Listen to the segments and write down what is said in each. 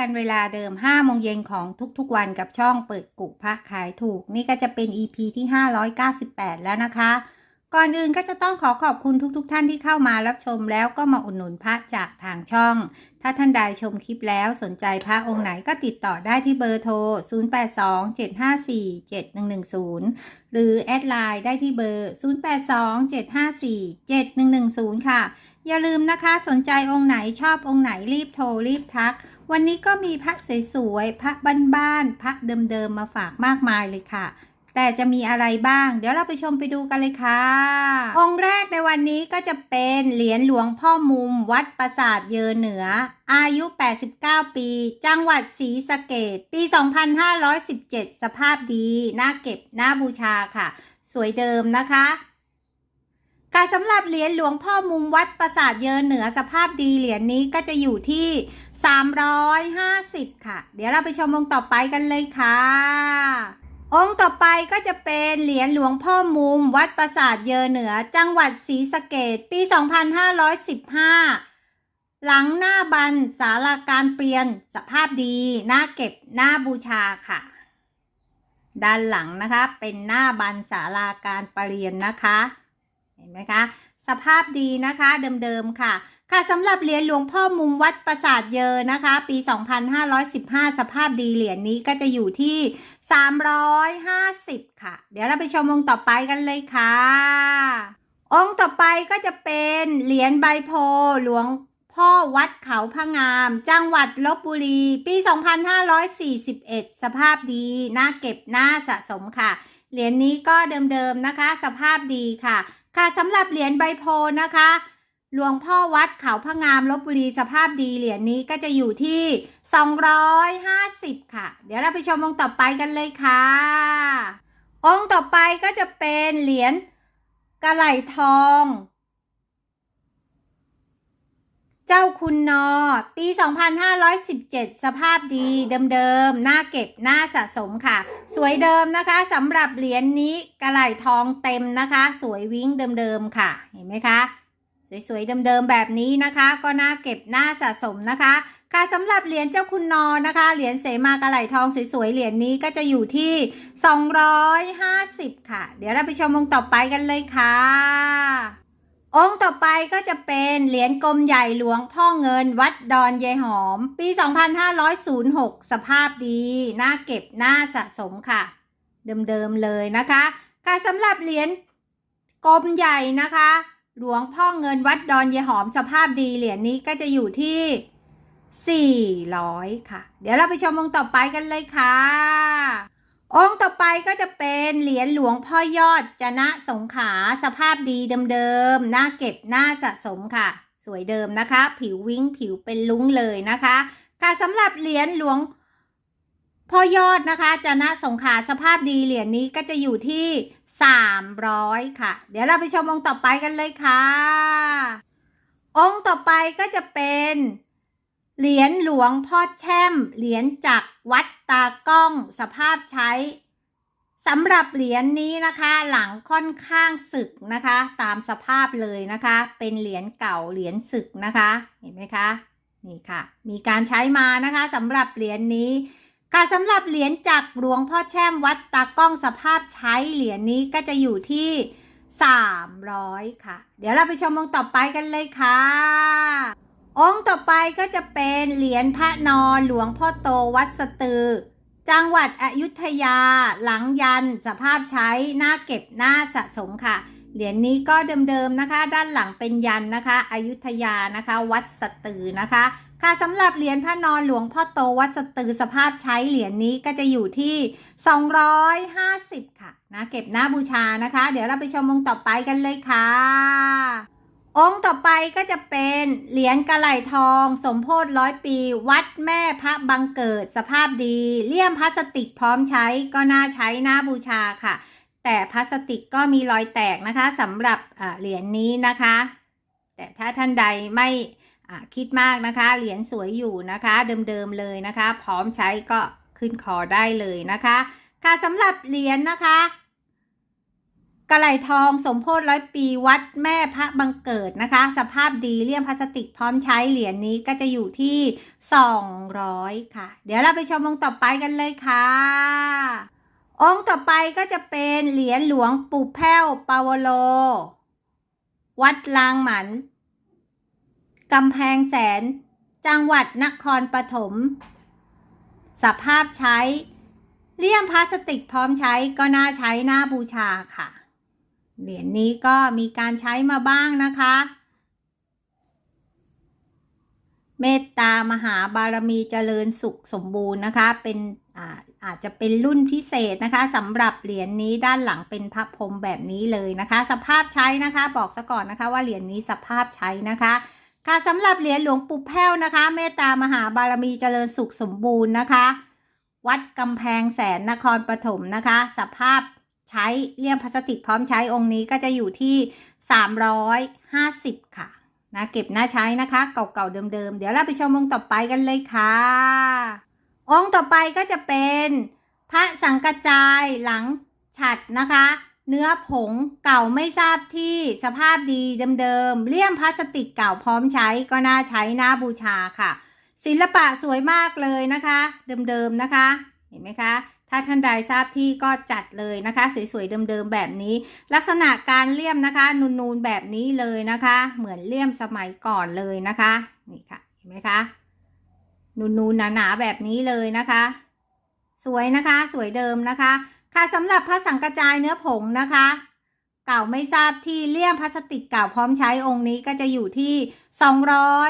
กันเวลาเดิม5โมงเย็นของทุกๆวันกับช่องเปิดกุพระขายถูก นี่ก็จะเป็น EP ที่ 598 แล้วนะคะ ก่อนอื่นก็จะต้องขอขอบคุณทุกๆท่านที่เข้ามารับชมแล้วก็มาอุดหนุนพระจากทางช่อง ถ้าท่านใดชมคลิปแล้วสนใจพระองค์ไหนก็ติดต่อได้ที่เบอร์โทร 0827547110 หรือแอดไลน์ได้ที่เบอร์ 0827547110 ค่ะ อย่าลืมนะคะสนใจองค์ไหนชอบองค์ไหนรีบโทรรีบทัก วันนี้ก็มีพระสวยๆพระบ้านๆพระเดิมๆมาฝากมากมายเลยค่ะ แต่จะมีอะไรบ้าง เดี๋ยวเราไปชมไปดูกันเลยค่ะ องค์แรกในวันนี้ก็จะเป็นเหรียญหลวงพ่อมุม วัดปราสาทเยอเหนือ อายุ 89 ปี จังหวัดศรีสะเกดปี 2517 สภาพดีน่าเก็บน่าบูชาค่ะ สวยเดิมนะคะ ค่ะสำหรับเหรียญหลวงพ่อมุมวัดปราสาทเยอเหนือสภาพดีเหรียญนี้ก็จะอยู่ที่ 350 ค่ะ เดี๋ยวเราไปชมองค์ต่อไปกันเลยค่ะ องค์ต่อไปก็จะเป็นเหรียญหลวงพ่อมุมวัดปราสาทเยอเหนือ จังหวัดศรีสะเกดปี 2515 หลังหน้าบันสาราการเปลี่ยนสภาพดีหน่าเก็บหน่าบูชาค่ะ ด้านหลังนะคะเป็นหน้าบันสาราการประเรียนนะคะ เห็นไหมคะ สภาพดีนะคะ เดิมๆค่ะ ค่ะสำหรับเหรียญหลวงพ่อมุมวัดปราสาทเยอนะคะ ปี 2515 สภาพดีเหรียญนี้ก็จะอยู่ที่ 350 ค่ะ เดี๋ยวเราไปชมองค์ต่อไปกันเลยค่ะ องค์ต่อไปก็จะเป็นเหรียญใบโพหลวงพ่อวัดเขาพะงาม จังหวัดลบบุรี ปี 2541 สภาพดีน่าเก็บน่าสะสมค่ะ เหรียญนี้ก็เดิมๆนะคะ สภาพดีค่ะ ค่ะสำหรับเหรียญใบโพนะคะ หลวงพ่อวัดเขาพะงามลบบุรีสภาพดีเหรียญนี้ก็จะอยู่ที่ 250 ค่ะ เดี๋ยวเราไปชมองค์ต่อไปกันเลยค่ะ องค์ต่อไปก็จะเป็นเหรียญกระไหลทอง เจ้าคุณนอ ปี 2517 สภาพดีเดิมๆน่าเก็บน่าสะสมค่ะ สวยเดิมนะคะสำหรับเหรียญนนี้กระไหลทองเต็มนะคะ สวยวิ้งเดิมๆ ค่ะ เห็นไหมคะ สวยๆ เดิมๆ แบบนี้นะคะ ก็น่าเก็บน่าสะสมนะคะค่ะสำหรับเหรียญเจ้าคุณนอนะคะ เหรียญเสมากระไหลทองสวยๆ เหรียญนี้ก็จะอยู่ที่ 250 ค่ะ เดี๋ยวเราไปชมองต่อไปกันเลยค่ะ องค์ต่อไปก็จะเป็นเหรียญกลมใหญ่หลวงพ่อเงินวัดดอนยายหอม ปี 2506 สภาพดีน่าเก็บน่าสะสมค่ะ เดิมๆเลยนะคะค่ะสำหรับเหรียญกลมใหญ่นะคะ หลวงพ่อเงินวัดดอนยายหอมสภาพดีเหรียญนี้ก็จะอยู่ที่ 400 ค่ะ เดี๋ยวเราไปชมองค์ต่อไปกันเลยค่ะ องค์ต่อไปก็จะเป็นเหรียญหลวงพ่อยอดจนะสงขาสภาพดีเดิมๆน่าเก็บน่าสะสมค่ะ สวยเดิมนะคะ ผิววิ้งผิวเป็นลุ้งเลยนะคะค่ะสำหรับเหรียญหลวงพ่อยอดนะคะจนะสงขาสภาพดีเหรียญนี้ก็จะอยู่ที่ 300 ค่ะ เดี๋ยวเราไปชมองค์ต่อไปกันเลยค่ะ องค์ต่อไปก็จะเป็น เหรียญหลวงพ่อแช่ม เหรียญจากวัดตากล้องสภาพใช้สำหรับเหรียญนี้นะคะหลังค่อนข้างสึกนะคะ ตามสภาพเลยนะคะ เป็นเหรียญเก่าเหรียญสึกนะคะ เห็นไหมคะนี่ค่ะ มีการใช้มานะคะสำหรับเหรียญนี้ค่ะสำหรับเหรียญจากหลวงพ่อแช่มวัดตากล้องสภาพใช้เหรียญนี้ก็จะอยู่ที่300ค่ะ เดี๋ยวเราไปชมองต่อไปกันเลยค่ะ องค์ต่อไปก็จะเป็นเหรียญพระนอนหลวงพ่อโตวัดสตือ จังหวัดอยุธยา หลังยันสภาพใช้หน้าเก็บหน้าสะสมค่ะ เหรียญนี้ก็เดิมๆนะคะ ด้านหลังเป็นยันนะคะ อยุธยานะคะ วัดสตือนะคะ ค่ะสำหรับเหรียญพระนอนหลวงพ่อโตวัดสตือสภาพใช้เหรียญนี้ก็จะอยู่ที่ 250 ค่ะนะเก็บหน้าบูชานะคะ เดี๋ยวเราไปชมองต่อไปกันเลยค่ะ องค์ต่อไปก็จะเป็นเหรียญกระไหลทอง สมโพธิร้อยปี วัดแม่พระบังเกิดสภาพดีเลี่ยมพลาสติกพร้อมใช้ก็น่าใช้น่าบูชาค่ะ แต่พลาสติกก็มีรอยแตกนะคะสำหรับเหรียญนี้นะคะ แต่ถ้าท่านใดไม่คิดมากนะคะ เหรียญสวยอยู่นะคะ เดิมๆเลยนะคะ พร้อมใช้ก็ขึ้นคอได้เลยนะคะ ค่ะสำหรับเหรียญนะคะ กระไหลทองสมโพธิร้อยปีวัดแม่พระบังเกิดนะคะ สภาพดีเลี่ยมพลาสติกพร้อมใช้เหรียญนี้ก็จะอยู่ที่ 200 ค่ะ เดี๋ยวเราไปชมองค์ต่อไปกันเลยค่ะ องค์ต่อไปก็จะเป็นเหรียญหลวงปู่แพ้วปาวโล วัดลางหมันกำแพงแสน จังหวัดนครปฐมสภาพใช้เลี่ยมพลาสติกพร้อมใช้ก็น่าใช้น่าบูชาค่ะ เหรียญนี้ก็มีการใช้มาบ้างนะคะ เมตตามหาบารมีเจริญสุขสมบูรณ์นะคะ เป็นอาอาจจะเป็นรุ่นพิเศษนะคะสำหรับเหรียญนี้ด้านหลังเป็นพระพรมแบบนี้เลยนะคะ สภาพใช้นะคะ บอกซะก่อนนะคะว่าเหรียญนี้สภาพใช้นะคะค่ะสำหรับเหรียญหลวงปู่แพ้วนะคะ เมตตามหาบารมีเจริญสุขสมบูรณ์นะคะ วัดกำแพงแสนนครปฐมนะคะ สภาพ ใช้เลี่ยมพลาสติกพร้อมใช้องค์นี้ก็จะอยู่ที่ 350 ค่ะนะเก็บหน้าใช้นะคะเก่าๆเดิมๆ เดี๋ยวเราไปชมองค์ต่อไปกันเลยค่ะ องค์ต่อไปก็จะเป็นพระสังกจายหลังฉัดนะคะ เนื้อผงเก่าไม่ทราบที่สภาพดีเดิมๆเลี่ยมพลาสติกเก่าพร้อมใช้ก็น่าใช้น่าบูชาค่ะ ศิลปะสวยมากเลยนะคะ เดิมๆนะคะ เห็นไหมคะ ถ้าท่านใดทราบที่ก็จัดเลยนะคะ สวยๆเดิมๆแบบนี้ ลักษณะการเลี่ยมนะคะ นูนๆแบบนี้เลยนะคะ เหมือนเลี่ยมสมัยก่อนเลยนะคะนี่ค่ะเห็นไหมคะนูนๆหนาๆแบบนี้เลยนะคะ สวยนะคะ สวยเดิมนะคะ ค่ะสำหรับพระสังกระจายเนื้อผงนะคะ เก่าไม่ทราบที่เลี่ยมพลาสติกเก่าพร้อมใช้องค์นี้ก็จะอยู่ที่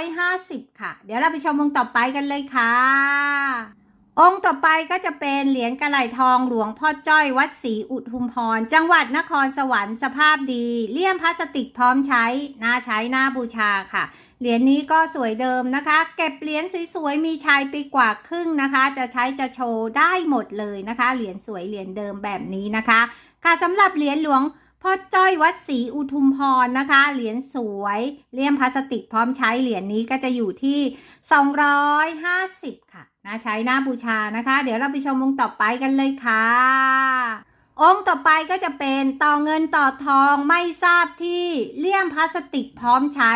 250 ค่ะ เดี๋ยวเราไปชมองต่อไปกันเลยค่ะ องค์ต่อไปก็จะเป็นเหรียญกระไหลทองหลวงพ่อจ้อยวัดศรีอุทุมพร จังหวัดนครสวรรค์สภาพดี เลี่ยมพลาสติกพร้อมใช้น่าใช้น่าบูชาค่ะ เหรียญนี้ก็สวยเดิมนะคะ เก็บเหรียญสวยๆมีชัยไปกว่าครึ่งนะคะ จะใช้จะโชว์ได้หมดเลยนะคะ เหรียญสวยเหรียญเดิมแบบนี้นะคะ ค่ะสำหรับเหรียญหลวงพ่อจ้อยวัดศรีอุทุมพรนะคะ เหรียญสวยเลี่ยมพลาสติกพร้อมใช้เหรียญนี้ก็จะอยู่ที่ 250 ค่ะ น่าใช้น่าบูชานะคะ เดี๋ยวเราไปชมองค์ต่อไปกันเลยค่ะ องค์ต่อไปก็จะเป็นต่อเงินต่อทองไม่ทราบที่เลี่ยมพลาสติกพร้อมใช้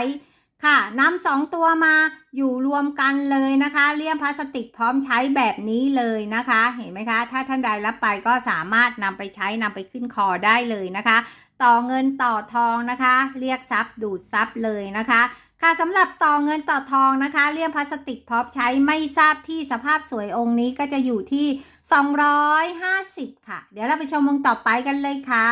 ค่ะนำสองตัวมาอยู่รวมกันเลยนะคะ เลี่ยมพลาสติกพร้อมใช้แบบนี้เลยนะคะ เห็นไหมคะ ถ้าท่านใดรับไปก็สามารถนำไปใช้นำไปขึ้นคอได้เลยนะคะ ต่อเงินต่อทองนะคะ เรียกทรัพย์ดูดทรัพย์เลยนะคะ ค่ะสำหรับต่อเงินต่อทองนะคะ เลี่ยมพลาสติกพร้อมใช้ไม่ทราบที่สภาพสวยองค์นี้ก็จะอยู่ที่ 250 ค่ะ เดี๋ยวเราไปชมองค์ต่อไปกันเลยค่ะ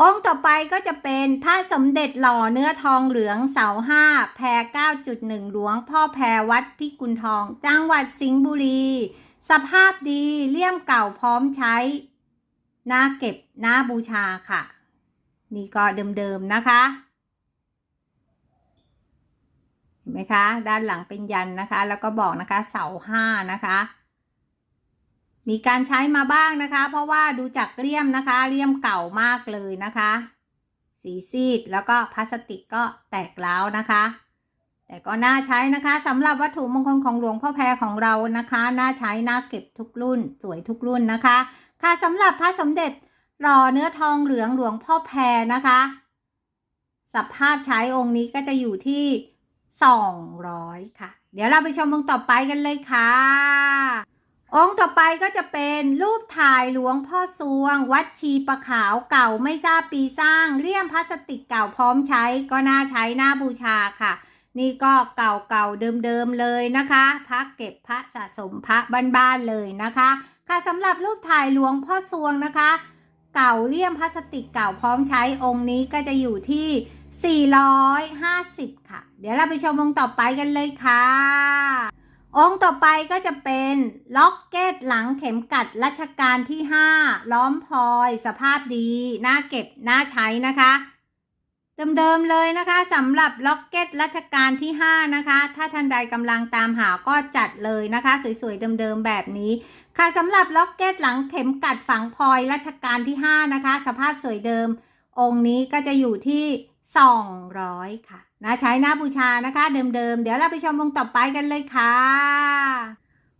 องค์ต่อไปก็จะเป็นพระสมเด็จหล่อเนื้อทองเหลืองเสาห้าแพร9.1 หลวง พ่อแพรวัดพิกุลทอง จังหวัดสิงห์บุรี สภาพดีเลี่ยมเก่าพร้อมใช้น่าเก็บน่าบูชาค่ะ นี่ก็เดิมๆนะคะ เห็นไหมคะ ด้านหลังเป็นยันนะคะ แล้วก็บอกนะคะเสาห้านะคะ มีการใช้มาบ้างนะคะ เพราะว่าดูจากเลี่ยมนะคะเลี่ยมเก่ามากเลยนะคะ สีซีดแล้วก็พลาสติกก็แตกร้าวนะคะ แต่ก็น่าใช้นะคะสำหรับวัตถุมงคลของหลวงพ่อแพรของเรานะคะ น่าใช้น่าเก็บทุกรุ่น สวยทุกรุ่นนะคะ ค่ะสำหรับพระสมเด็จหล่อเนื้อทองเหลืองหลวงพ่อแพรนะคะสภาพใช้องค์นี้ก็จะอยู่ที่ 200 ค่ะ เดี๋ยวเราไปชมองค์ต่อไปกันเลยค่ะ องค์ต่อไปก็จะเป็นรูปถ่ายหลวงพ่อสวง วัดชีประขาวเก่าไม่ทราบปีสร้างเลี่ยมพลาสติกเก่าพร้อมใช้ก็น่าใช้น่าบูชาค่ะ นี่ก็เก่าเก่าๆเดิมๆเลยนะคะพระเก็บพระสะสมพระบ้านๆเลยนะคะ ค่ะสำหรับรูปถ่ายหลวงพ่อสวงนะคะ เก่าเลี่ยมพลาสติกเก่าพร้อมใช้องค์นี้ก็จะอยู่ที่ 450 ค่ะ เดี๋ยวเราไปชมองค์ต่อไปกันเลยค่ะ องค์ต่อไปก็จะเป็นล็อกเก็ตหลังเข็มกัดรัชกาลที่ 5 ล้อมพลอย สภาพดีน่าเก็บน่าใช้นะคะเดิมๆเลยนะคะสำหรับล็อกเก็ตรัชกาลที่ 5 นะคะ ถ้าท่านใดกำลังตามหาก็จัดเลยนะคะ สวยๆเดิมๆแบบนี้ ค่ะสำหรับล็อกเก็ตหลังเข็มกัดฝังพลอยรัชกาลที่ 5 นะคะ สภาพสวยเดิม องค์นี้ก็จะอยู่ที่ 200 ค่ะน่าใช้หน่าบูชานะคะ เดิมๆ เดี๋ยวเราไปชมวงต่อไปกันเลยค่ะ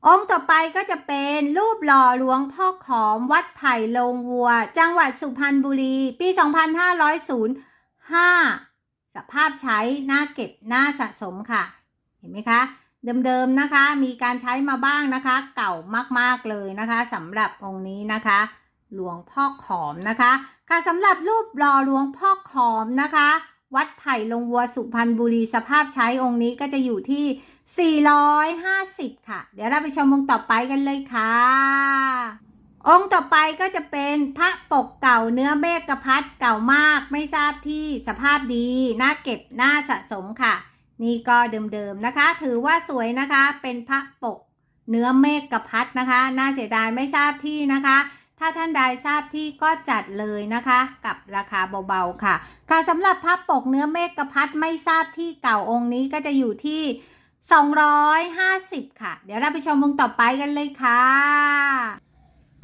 องค์ต่อไปก็จะเป็นรูปหล่อหลวงพ่อขอมวัดไผ่ลงวัว จังหวัดสุพรรณบุรี ปี 2505 สภาพใช้หน้าเก็บหน้าสะสมค่ะ เห็นไหมคะ เดิมๆนะคะ มีการใช้มาบ้างนะคะ เก่ามากๆเลยนะคะสำหรับองค์นี้นะคะ หลวงพ่อขอมนะคะ ค่ะสำหรับรูปหล่อหลวงพ่อขอมนะคะ วัดไผ่ลงวัวสุพรรณบุรีสภาพใช้องค์นี้ก็จะอยู่ที่ 450 ค่ะ เดี๋ยวเราไปชมองค์ต่อไปกันเลยค่ะ องค์ต่อไปก็จะเป็นพระปกเก่าเนื้อเมฆกพัดเก่ามากไม่ทราบที่สภาพดีน่าเก็บน่าสะสมค่ะ นี่ก็เดิมๆนะคะ ถือว่าสวยนะคะเป็นพระปกเนื้อเมฆกพัดนะคะ น่าเสียดายไม่ทราบที่นะคะ ถ้าท่านใดทราบที่ก็จัดเลยนะคะ กับราคาเบาๆค่ะ ค่ะสำหรับพระปกเนื้อเมฆกพัดไม่ทราบที่เก่าองค์นี้ก็จะอยู่ที่ 250 ค่ะ เดี๋ยวเราไปชมองค์ต่อไปกันเลยค่ะ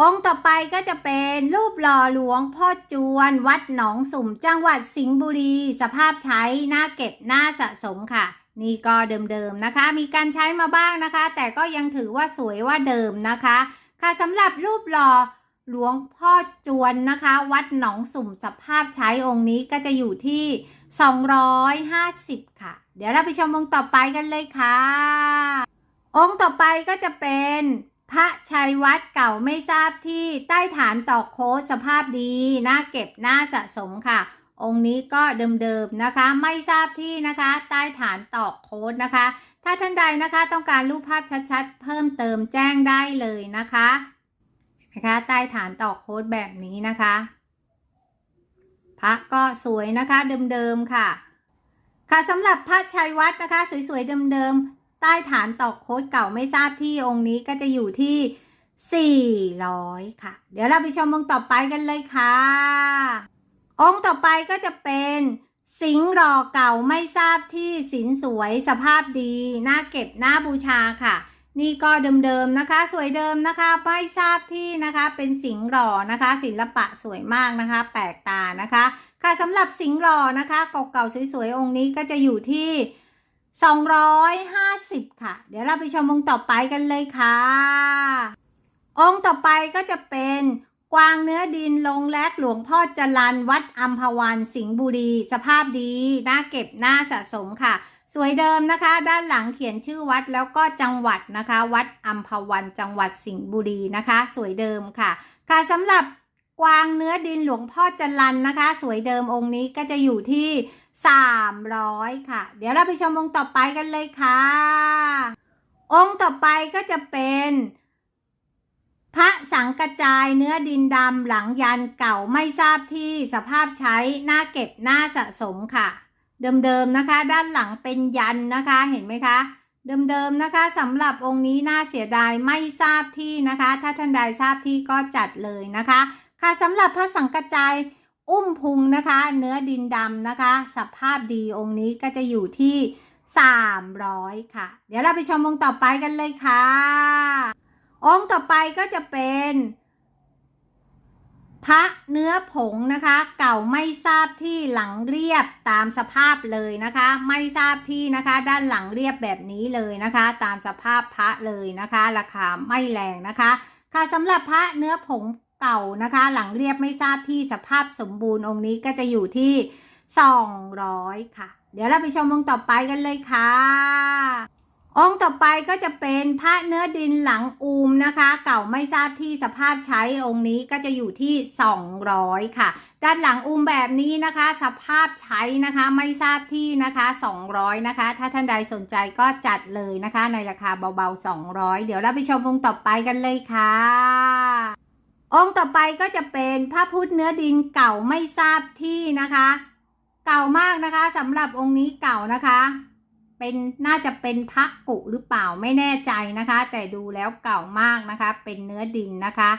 องค์ต่อไปก็จะเป็นรูปหล่อหลวงพ่อจวนวัดหนองสุ่มจังหวัดสิงห์บุรี สภาพใช้หน้าเก็บหน้าสะสมค่ะนี่ก็เดิมๆนะคะ มีการใช้มาบ้างนะคะ แต่ก็ยังถือว่าสวยว่าเดิมนะคะ ค่ะสำหรับรูปหล่อ หลวงพ่อจวนนะคะ วัดหนองสุ่มสภาพใช้องค์นี้ก็จะอยู่ที่ 250 ค่ะ เดี๋ยวเราไปชมองค์ต่อไปกันเลยค่ะ องค์ต่อไปก็จะเป็นพระชัยวัดเก่าไม่ทราบที่ใต้ฐานตอกโค้สภาพดีน่าเก็บน่าสะสมค่ะ องค์นี้ก็เดิมๆนะคะ ไม่ทราบที่นะคะ ใต้ฐานตอกโค้ดนะคะ ถ้าท่านใดนะคะต้องการรูปภาพชัดๆ เพิ่มเติมแจ้งได้เลยนะคะ นะคะใต้ฐานตอกโค้ดแบบนี้นะคะพระก็สวยนะคะเดิมๆค่ะ ค่ะสำหรับพระชัยวัดนะคะ สวยๆเดิมๆใต้ฐานตอกโค้ดเก่าไม่ทราบที่องค์นี้ก็จะอยู่ที่ 400 ค่ะ เดี๋ยวเราไปชมองค์ต่อไปกันเลยค่ะ องค์ต่อไปก็จะเป็นสิงห์รอเก่าไม่ทราบที่สินสวยสภาพดีน่าเก็บน่าบูชาค่ะ นี่ก็เดิมๆนะคะ สวยเดิมนะคะไม่ทราบที่นะคะ เป็นสิงห์หล่อนะคะ ศิลปะสวยมากนะคะ แปลกตานะคะ ค่ะสำหรับสิงห์หล่อนะคะเก่าๆสวยๆองค์นี้ก็จะอยู่ที่ 250 ค่ะ เดี๋ยวเราไปชมองค์ต่อไปกันเลยค่ะ องค์ต่อไปก็จะเป็นกวางเนื้อดินลงแลกหลวงพ่อจรันวัดอัมพวันสิงห์บุรี สภาพดีน่าเก็บน่าสะสมค่ะ สวยเดิมนะคะ ด้านหลังเขียนชื่อวัดแล้วก็จังหวัดนะคะ วัดอัมพวันจังหวัดสิงห์บุรีนะคะ สวยเดิมค่ะ ค่ะสำหรับกวางเนื้อดินหลวงพ่อจรันนะคะ สวยเดิมองค์นี้ก็จะอยู่ที่ 300 ค่ะ เดี๋ยวเราไปชมองค์ต่อไปกันเลยค่ะ องค์ต่อไปก็จะเป็นพระสังกระจายเนื้อดินดำหลังยันเก่าไม่ทราบที่สภาพใช้หน้าเก็บหน้าสะสมค่ะ เดิมๆนะคะ ด้านหลังเป็นยันนะคะเห็นไหมคะ เดิมๆนะคะสำหรับองค์นี้น่าเสียดายไม่ทราบที่นะคะ ถ้าท่านใดทราบที่ก็จัดเลยนะคะ ค่ะสำหรับพระสังกระจายอุ้มพุงนะคะ เนื้อดินดำนะคะ สภาพดีองค์นี้ก็จะอยู่ที่300 ค่ะ เดี๋ยวเราไปชมองค์ต่อไปกันเลยค่ะ องค์ต่อไปก็จะเป็น พระเนื้อผงนะคะ เก่าไม่ทราบที่หลังเรียบตามสภาพเลยนะคะ ไม่ทราบที่นะคะ ด้านหลังเรียบแบบนี้เลยนะคะ ตามสภาพพระเลยนะคะ ราคาไม่แรงนะคะ ค่ะสำหรับพระเนื้อผงเก่านะคะ หลังเรียบไม่ทราบที่สภาพสมบูรณ์องค์นี้ก็จะอยู่ที่ 200 ค่ะ เดี๋ยวเราไปชมองค์ต่อไปกันเลยค่ะ องค์ต่อไปก็จะเป็นพระเนื้อดินหลังอูมนะคะ เก่าไม่ทราบที่สภาพใช้องค์นี้ก็จะอยู่ที่ 200 ค่ะ ด้านหลังอูมแบบนี้นะคะ สภาพใช้นะคะไม่ทราบที่นะคะ 200 นะคะ ถ้าท่านใดสนใจก็จัดเลยนะคะ ในราคาเบาๆ 200 เดี๋ยวเราไปชมองค์ต่อไปกันเลยค่ะองค์ต่อไปก็จะเป็นพระพุทธเนื้อดินเก่าไม่ทราบที่นะคะ เก่ามากนะคะสำหรับองค์นี้เก่านะคะ เป็นน่าจะเป็นพระกุหรือเปล่าไม่แน่ใจนะคะ แต่ดูแล้วเก่ามากนะคะ เป็นเนื้อดินนะคะ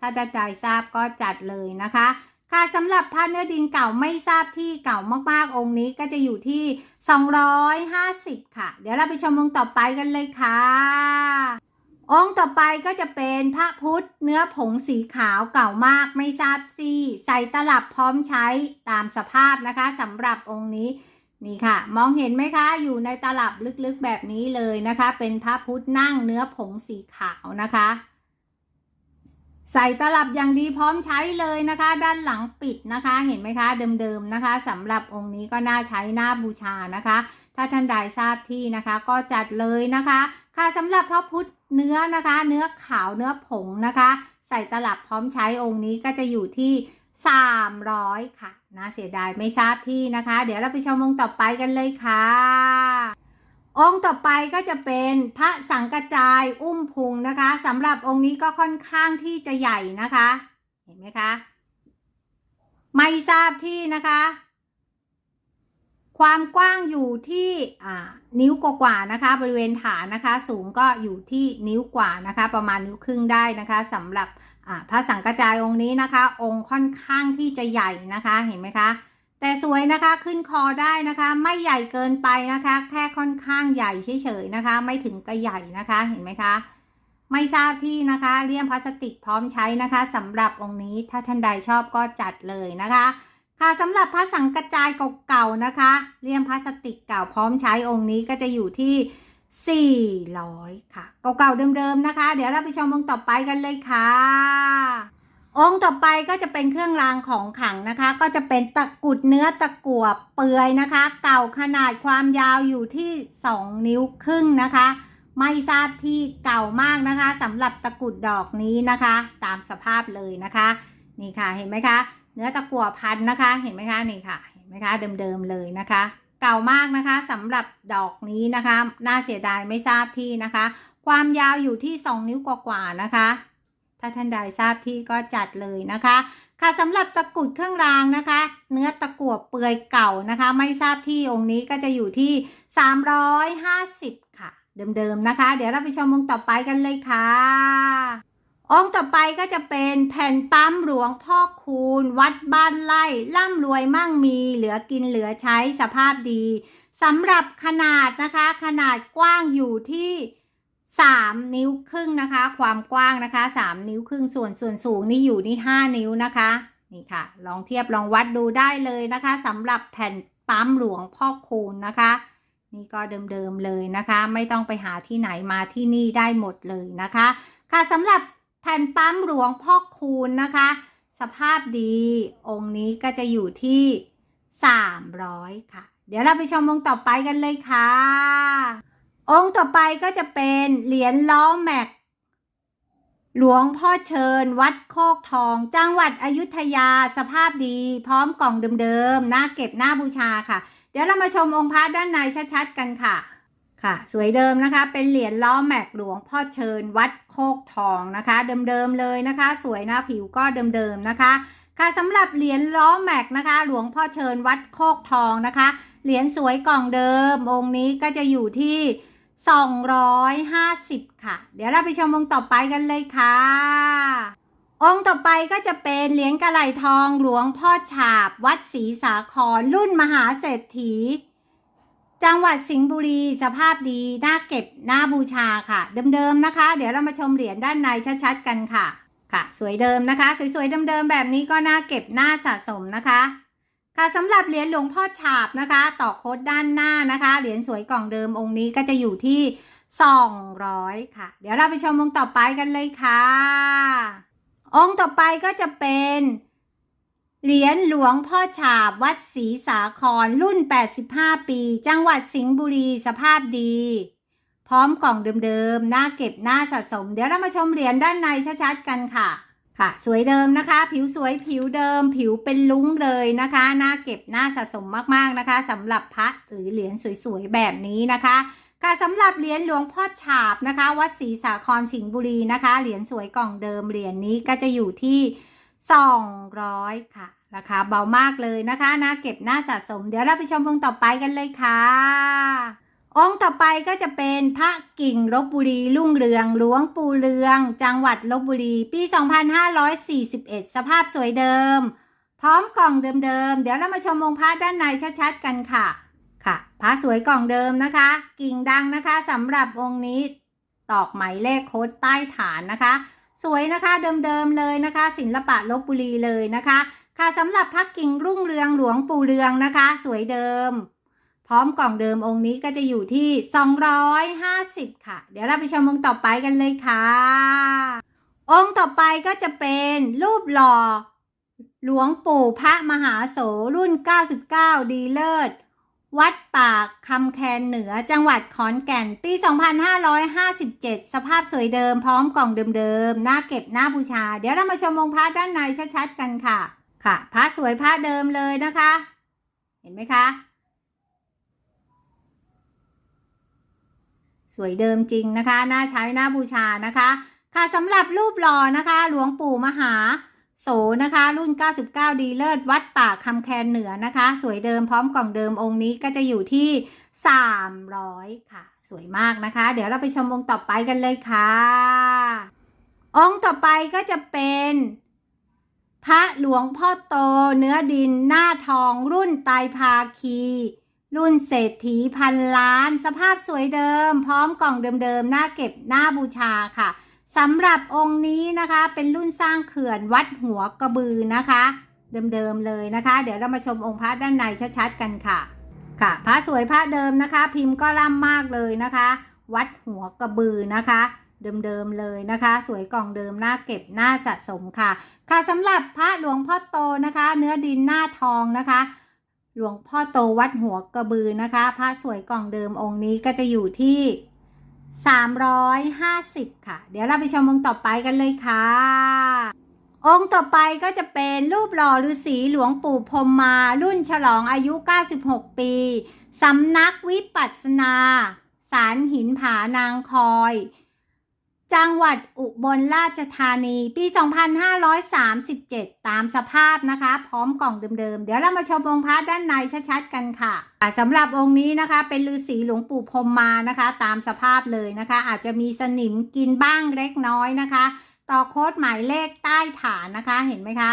ถ้าท่านใดทราบก็จัดเลยนะคะ ค่ะสำหรับพระเนื้อดินเก่าไม่ทราบที่เก่ามากๆองค์นี้ก็จะอยู่ที่ 250 ค่ะ เดี๋ยวเราไปชมองค์ต่อไปกันเลยค่ะองค์ต่อไปก็จะเป็นพระพุทธเนื้อผงสีขาวเก่ามากไม่ทราบซี่ ใส่ตลับพร้อมใช้ตามสภาพนะคะสำหรับองค์นี้ นี่ค่ะ มองเห็นไหมคะ อยู่ในตลับลึกๆแบบนี้เลยนะคะ เป็นพระพุทธนั่งเนื้อผงสีขาวนะคะ ใส่ตลับอย่างดีพร้อมใช้เลยนะคะ ด้านหลังปิดนะคะ เห็นไหมคะ เดิมๆนะคะสำหรับองค์นี้ก็น่าใช้น่าบูชานะคะ ถ้าท่านใดทราบที่นะคะ ก็จัดเลยนะคะ ค่ะสำหรับพระพุทธเนื้อนะคะ เนื้อขาวเนื้อผงนะคะ ใส่ตลับพร้อมใช้องค์นี้ก็จะอยู่ที่ 300 ค่ะนะเสียดายไม่ทราบที่นะคะ เดี๋ยวเราไปชมองค์ต่อไปกันเลยค่ะ องค์ต่อไปก็จะเป็นพระสังกจายอุ้มพุงนะคะสำหรับองค์นี้ก็ค่อนข้างที่จะใหญ่นะคะ เห็นไหมคะ ไม่ทราบที่นะคะ ความกว้างอยู่ที่นิ้วกว่านะคะ บริเวณฐานนะคะ สูงก็อยู่ที่นิ้วกว่านะคะ ประมาณนิ้วครึ่งได้นะคะสำหรับ พระสังกจายองค์นี้นะคะ องค์ค่อนข้างที่จะใหญ่นะคะเห็นไหมคะ แต่สวยนะคะขึ้นคอได้นะคะ ไม่ใหญ่เกินไปนะคะ แค่ค่อนข้างใหญ่เฉยๆนะคะ ไม่ถึงกับใหญ่นะคะเห็นไหมคะไม่ทราบที่นะคะเลี่ยมพลาสติกพร้อมใช้นะคะสำหรับองค์นี้ถ้าท่านใดชอบก็จัดเลยนะคะ ค่ะสำหรับพระสังกระจายเก่าๆนะคะเลี่ยมพลาสติกเก่าพร้อมใช้องค์นี้ก็จะอยู่ที่ 400 ค่ะ เก่าๆเดิมๆนะคะ เดี๋ยวเราไปชมองค์ต่อไปกันเลยค่ะ องค์ต่อไปก็จะเป็นเครื่องรางของขลังนะคะ ก็จะเป็นตะกุดเนื้อตะกั่วเปื่อยนะคะ เก่าขนาดความยาวอยู่ที่ 2 นิ้วครึ่งนะคะ ไม่ทราบที่เก่ามากนะคะสำหรับตะกุดดอกนี้นะคะ ตามสภาพเลยนะคะ นี่ค่ะเห็นไหมคะ เนื้อตะกั่วพันนะคะ เห็นไหมคะนี่ค่ะ เห็นไหมคะเดิมๆเลยนะคะ เก่ามากนะคะสำหรับดอกนี้นะคะ น่าเสียดายไม่ทราบที่นะคะ ความยาวอยู่ที่ 2 นิ้วกว่าๆนะคะ ถ้าท่านใดทราบที่ก็จัดเลยนะคะ ค่ะสำหรับตะกุดเครื่องรางนะคะ เนื้อตะกั่วเปื่อยเก่านะคะ ไม่ทราบที่องค์นี้ก็จะอยู่ที่ 350 ค่ะ เดิมๆนะคะ เดี๋ยวเราไปชมองต่อไปกันเลยค่ะ องค์ต่อไปก็จะเป็นแผ่นปั๊มหลวงพ่อคูณ วัดบ้านไร่ร่ำรวยมั่งมีเหลือกินเหลือใช้สภาพดีสำหรับขนาดนะคะ ขนาดกว้างอยู่ที่ 3 นิ้วครึ่งนะคะ ความกว้างนะคะ 3 นิ้วครึ่งส่วนส่วนสูงนี่อยู่ที่5นิ้วนะคะนี่ค่ะ ลองเทียบลองวัดดูได้เลยนะคะสำหรับแผ่นปั๊มหลวงพ่อคูณนะคะ นี่ก็เดิมๆเลยนะคะ ไม่ต้องไปหาที่ไหนมาที่นี่ได้หมดเลยนะคะ ค่ะสำหรับ แผ่นปั๊มหลวงพ่อคูณนะคะ สภาพดีองค์นี้ก็จะอยู่ที่ 300 ค่ะ เดี๋ยวเราไปชมองค์ต่อไปกันเลยค่ะ องค์ต่อไปก็จะเป็นเหรียญล้อแม็ก หลวงพ่อเชิญ วัดโคกทอง จังหวัดอยุธยาสภาพดี พร้อมกล่องเดิมๆหน้าเก็บหน้าบูชาค่ะ เดี๋ยวเรามาชมองค์พระด้านในชัดๆกันค่ะ ค่ะ สวยเดิมนะคะ เป็นเหรียญล้อแม็กหลวงพ่อเชิญวัดโคกทองนะคะ เดิมๆเลยนะคะ สวยนะผิวก็เดิมๆนะคะค่ะสำหรับเหรียญล้อแม็กนะคะ หลวงพ่อเชิญวัดโคกทองนะคะ เหรียญสวยกล่องเดิม องค์นี้ก็จะอยู่ที่ 250 ค่ะ เดี๋ยวเราไปชมองค์ต่อไปกันเลยค่ะ องค์ต่อไปก็จะเป็นเหรียญกระไหลทองหลวงพ่อฉาบ วัดศรีสาครรุ่นมหาเศรษฐี จังหวัดสิงห์บุรีสภาพดีน่าเก็บน่าบูชาค่ะ เดิมๆนะคะ เดี๋ยวเรามาชมเหรียญด้านในชัดๆกันค่ะ ค่ะ สวยเดิมนะคะ สวยๆเดิมๆแบบนี้ก็น่าเก็บน่าสะสมนะคะค่ะสำหรับเหรียญหลวงพ่อฉาบนะคะ ต่อโคดด้านหน้านะคะ เหรียญสวยกล่องเดิมองค์นี้ก็จะอยู่ที่ 200 ค่ะ เดี๋ยวเราไปชมองค์ต่อไปกันเลยค่ะ องค์ต่อไปก็จะเป็น เหรียญหลวงพ่อฉาบวัดศรีสาครรุ่น 85 ปี จังหวัดสิงห์บุรีสภาพดี พร้อมกล่องเดิมๆน่าเก็บน่าสะสม เดี๋ยวเรามาชมเหรียญด้านในชัดๆกันค่ะ ค่ะ สวยเดิมนะคะ ผิวสวยผิวเดิม ผิวเป็นลุ้งเลยนะคะน่าเก็บน่าสะสมมากๆนะคะสำหรับพระหรือเหรียญสวยๆแบบนี้นะคะค่ะสำหรับเหรียญหลวงพ่อฉาบนะคะ วัดศรีสาครสิงห์บุรีนะคะ เหรียญสวยกล่องเดิมเหรียญนี้ก็จะอยู่ที่ 200 ค่ะ ราคาเบามากเลยนะคะน่าเก็บน่าสะสม เดี๋ยวเราไปชมองค์ต่อไปกันเลยค่ะ องค์ต่อไปก็จะเป็นพระกิ่งลบบุรีรุ่งเรืองหลวงปู่เรือง จังหวัดลบบุรี ปี 2541 สภาพสวยเดิม พร้อมกล่องเดิมๆ เดี๋ยวเรามาชมองค์พระด้านในชัดๆ กันค่ะ ค่ะพระสวยกล่องเดิมนะคะ กิ่งดังนะคะสำหรับองค์นี้ตอกไหมเลขโค้ดใต้ฐานนะคะ สวยนะคะเดิมๆเลยนะคะ ศิลปะลบบุรีเลยนะคะ ค่ะสำหรับพักกิ่งรุ่งเรืองหลวงปู่เรืองนะคะ สวยเดิม พร้อมกล่องเดิมองค์นี้ก็จะอยู่ที่ 250 ค่ะ เดี๋ยวเราไปชมองค์ต่อไปกันเลยค่ะ องค์ต่อไปก็จะเป็นรูปหล่อหลวงปู่พระมหาโสรุ่น 99 ดีเลิศ วัดปากคำแคนเหนือจังหวัดขอนแก่น ปี 2557 สภาพสวยเดิมพร้อมกล่องเดิมๆหน้าเก็บหน้าบูชา เดี๋ยวเรามาชมองค์พระด้านในชัดๆกันค่ะ ค่ะพระสวยพระเดิมเลยนะคะ เห็นไหมคะ สวยเดิมจริงนะคะ น่าใช้น่าบูชานะคะ ค่ะสำหรับรูปหล่อนะคะ หลวงปู่มหา โสนะคะ รุ่น 99 ดีเลิศวัดป่าคำแคนเหนือนะคะ สวยเดิมพร้อมกล่องเดิมองค์นี้ก็จะอยู่ที่ 300 ค่ะ สวยมากนะคะ เดี๋ยวเราไปชมองค์ต่อไปกันเลยค่ะ องค์ต่อไปก็จะเป็นพระหลวงพ่อโตเนื้อดินหน้าทองรุ่นไตภาคี รุ่นเศรษฐีพันล้าน สภาพสวยเดิม พร้อมกล่องเดิมๆหน้าเก็บหน้าบูชาค่ะ สำหรับองค์นี้นะคะเป็นรุ่นสร้างเขื่อนวัดหัวกระบือนะคะ เดิมๆเลยนะคะ เดี๋ยวเรามาชมองค์พระด้านในชัดๆกันค่ะ ค่ะ พระสวยพระเดิมนะคะ พิมพ์ก็ล่ำมากเลยนะคะ วัดหัวกระบือนะคะเดิมๆเลยนะคะ สวยกล่องเดิมหน้าเก็บหน้าสะสมค่ะ ค่ะสำหรับพระหลวงพ่อโตนะคะ เนื้อดินหน้าทองนะคะ หลวงพ่อโตวัดหัวกระบือนะคะ พระสวยกล่องเดิมองค์นี้ก็จะอยู่ที่ 350 ค่ะ เดี๋ยวเราไปชมองค์ต่อไปกันเลยค่ะ องค์ต่อไปก็จะเป็นรูปหล่อฤาษีหลวงปู่พรมมา รุ่นฉลองอายุ 96 ปีสำนักวิปัสสนา สารหินผานางคอย จังหวัดอุบลราชธานีปี 2537 ตามสภาพนะคะ พร้อมกล่องเดิมๆ เดี๋ยวเรามาชมองค์พระด้านในชัดๆ กันค่ะสำหรับองค์นี้นะคะ เป็นฤาษีหลวงปู่พรมมานะคะ ตามสภาพเลยนะคะ อาจจะมีสนิมกินบ้างเล็กน้อยนะคะ ต่อโค้ดหมายเลขใต้ฐานนะคะ เห็นไหมคะ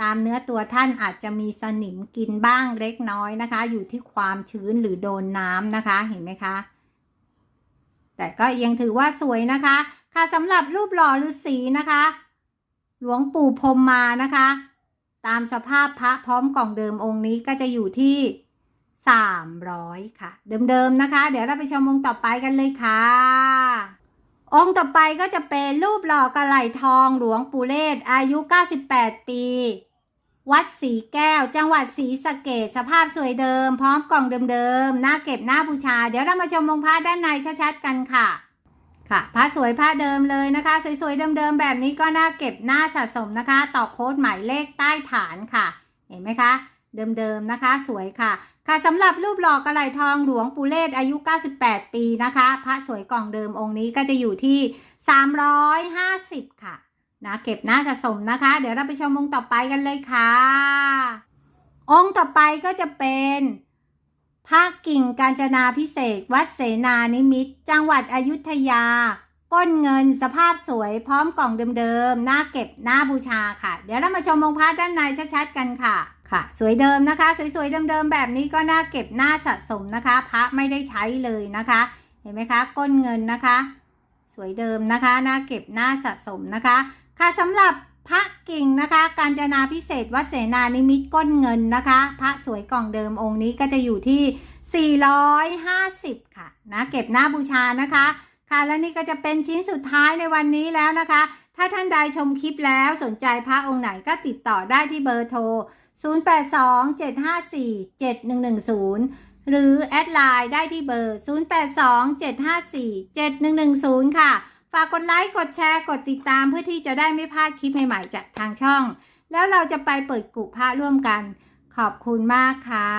ตามเนื้อตัวท่านอาจจะมีสนิมกินบ้างเล็กน้อยนะคะ อยู่ที่ความชื้นหรือโดนน้ำนะคะ เห็นไหมคะ แต่ก็ยังถือว่าสวยนะคะ ค่ะสำหรับรูปหล่อฤาษีนะคะ หลวงปู่พรมมานะคะ ตามสภาพพระพร้อมกล่องเดิมองค์นี้ก็จะอยู่ที่ 300 ค่ะ เดิมๆนะคะ เดี๋ยวเราไปชมองค์ต่อไปกันเลยค่ะ องค์ต่อไปก็จะเป็นรูปหล่อกระไหลทองหลวงปู่เลศอายุ 98 ปีวัดศรีแก้ว จังหวัดศรีสะเกดสภาพสวยเดิม พร้อมกล่องเดิมๆหน้าเก็บหน้าบูชา เดี๋ยวเรามาชมองค์พระด้านในชัดๆกันค่ะ ค่ะพระสวยพระเดิมเลยนะคะ สวยๆเดิมๆแบบนี้ก็น่าเก็บน้าสะสมนะคะ ต่อโค้ดหมายเลขใต้ฐานค่ะ เห็นไหมคะ เดิมๆนะคะ สวยค่ะ ค่ะสำหรับรูปหล่อกระไหลทองหลวงปู่เลศอายุ 98 ปีนะคะพระสวยกล่องเดิมองค์นี้ก็จะอยู่ที่ 350 ค่ะนะเก็บน้าสะสมนะคะ เดี๋ยวเราไปชมองค์ต่อไปกันเลยค่ะ องค์ต่อไปก็จะเป็น พระกิ่งกาญจนาพิเศษกวัดเสนานิมิตรจังหวัดอยุธยา ก้นเงินสภาพสวยพร้อมกล่องเดิมๆหน้าเก็บหน้าบูชาค่ะ เดี๋ยวเรามาชมองค์พระด้านในชัดๆกันค่ะค่ะ สวยเดิมนะคะ สวยๆเดิมๆแบบนี้ก็น่าเก็บหน้าสะสมนะคะ พระไม่ได้ใช้เลยนะคะ เห็นไหมคะ ก้นเงินนะคะ สวยเดิมนะคะหน้าเก็บหน้าสะสมนะคะ ค่ะสำหรับ พระกิ่งนะคะการจนาพิเศษวัดเสนานิมิตก้นเงินนะคะ พระสวยกล่องเดิมองค์นี้ก็จะอยู่ที่ 450 ค่ะนะเก็บหน้าบูชานะคะ ค่ะและนี่ก็จะเป็นชิ้นสุดท้ายในวันนี้แล้วนะคะ ถ้าท่านใดชมคลิปแล้วสนใจพระองค์ไหนก็ติดต่อได้ที่เบอร์โทร 0827547110 หรือแอดไลน์ได้ที่เบอร์ 0827547110 ค่ะ ฝากกดไลค์ กดแชร์ กดติดตามเพื่อที่จะได้ไม่พลาดคลิปใหม่ๆจากทางช่อง แล้วเราจะไปเปิดกุพระร่วมกัน ขอบคุณมากค่ะ